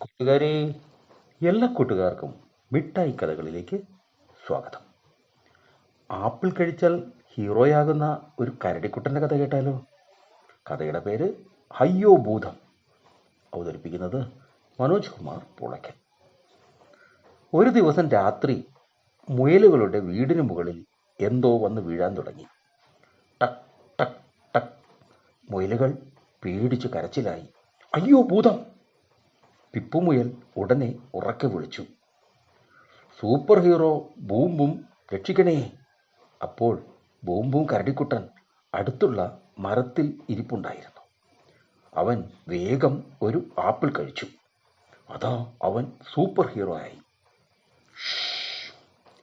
കൂട്ടുകാരെ എല്ലാ കൂട്ടുകാർക്കും മിഠായി കഥകളിലേക്ക് സ്വാഗതം. ആപ്പിൾ കഴിച്ചാൽ ഹീറോയാകുന്ന ഒരു കരടിക്കുട്ടന്റെ കഥ കേട്ടാലോ? കഥയുടെ പേര് ഹയ്യോ ഭൂതം. അവതരിപ്പിക്കുന്നത് മനോജ് കുമാർ പുളയ്ക്കൻ ഒരു ദിവസം രാത്രി മുയലുകളുടെ വീടിന് മുകളിൽ എന്തോ വന്ന് വീഴാൻ തുടങ്ങി. ടക് ടക് ടക്. മുയലുകൾ പേടിച്ചു കരച്ചിലായി. അയ്യോ ഭൂതം! പിപ്പുമുയൽ ഉടനെ ഉറക്കെ വിളിച്ചു. സൂപ്പർ ഹീറോ ബൂംബും രക്ഷിക്കണേ. അപ്പോൾ ബൂംബും കരടിക്കുട്ടൻ അടുത്തുള്ള മരത്തിൽ ഇരിപ്പുണ്ടായിരുന്നു. അവൻ വേഗം ഒരു ആപ്പിൾ കഴിച്ചു. അതാ അവൻ സൂപ്പർ ഹീറോ ആയി.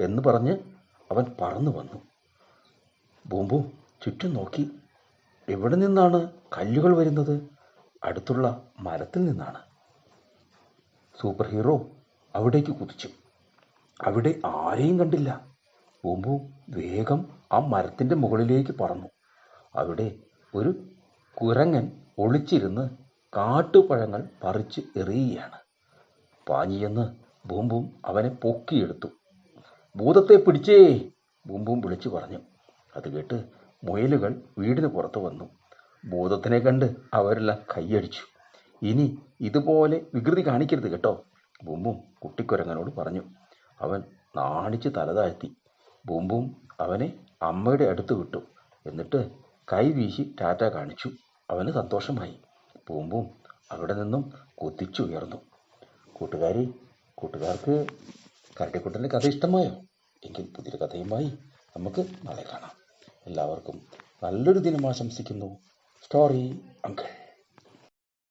എന്ന് പറഞ്ഞ് അവൻ പറന്നു വന്നു. ബൂംബു ചുറ്റും നോക്കി. എവിടെ നിന്നാണ് കല്ലുകൾ വരുന്നത്? അടുത്തുള്ള മരത്തിൽ നിന്നാണ്. സൂപ്പർ ഹീറോ അവിടേക്ക് കുതിച്ചു. അവിടെ ആരെയും കണ്ടില്ല. ബൂംബു വേഗം ആ മരത്തിന്റെ മുകളിലേക്ക് പറന്നു. അവിടെ ഒരു കുരങ്ങൻ ഒളിച്ചിരുന്ന് കാട്ടുപഴങ്ങൾ പറിച്ച് എറിയുകയാണ്. പാഞ്ഞിയെന്ന് ബൂമ്പും അവനെ പൊക്കിയെടുത്തു. ഭൂതത്തെ പിടിച്ചേ! ബൂമ്പും വിളിച്ചു പറഞ്ഞു. അത് കേട്ട് മുയലുകൾ വീടിന് പുറത്ത് വന്നു. ഭൂതത്തിനെ കണ്ട് അവരെല്ലാം കൈയടിച്ചു. ഇനി ഇതുപോലെ വികൃതി കാണിക്കരുത് കേട്ടോ. ബൂംബും കുട്ടിക്കുരങ്ങനോട് പറഞ്ഞു. അവൻ നാണിച്ച് തലതാഴ്ത്തി. താഴ്ത്തി ബൂംബും അവനെ അമ്മയുടെ അടുത്ത് വിട്ടു. എന്നിട്ട് കൈ വീശി ടാറ്റ കാണിച്ചു. അവന് സന്തോഷമായി. ബുംബും അവിടെ നിന്നും കുതിച്ചുയർന്നു കൂട്ടുകാരി കൂട്ടുകാർക്ക് കരടിക്കുട്ടന്റെ കഥ ഇഷ്ടമായോ? എങ്കിൽ പുതിയൊരു കഥയുമായി നമുക്ക് നാളെ കാണാം. എല്ലാവർക്കും നല്ലൊരു ദിനം ആശംസിക്കുന്നു. Story uncle.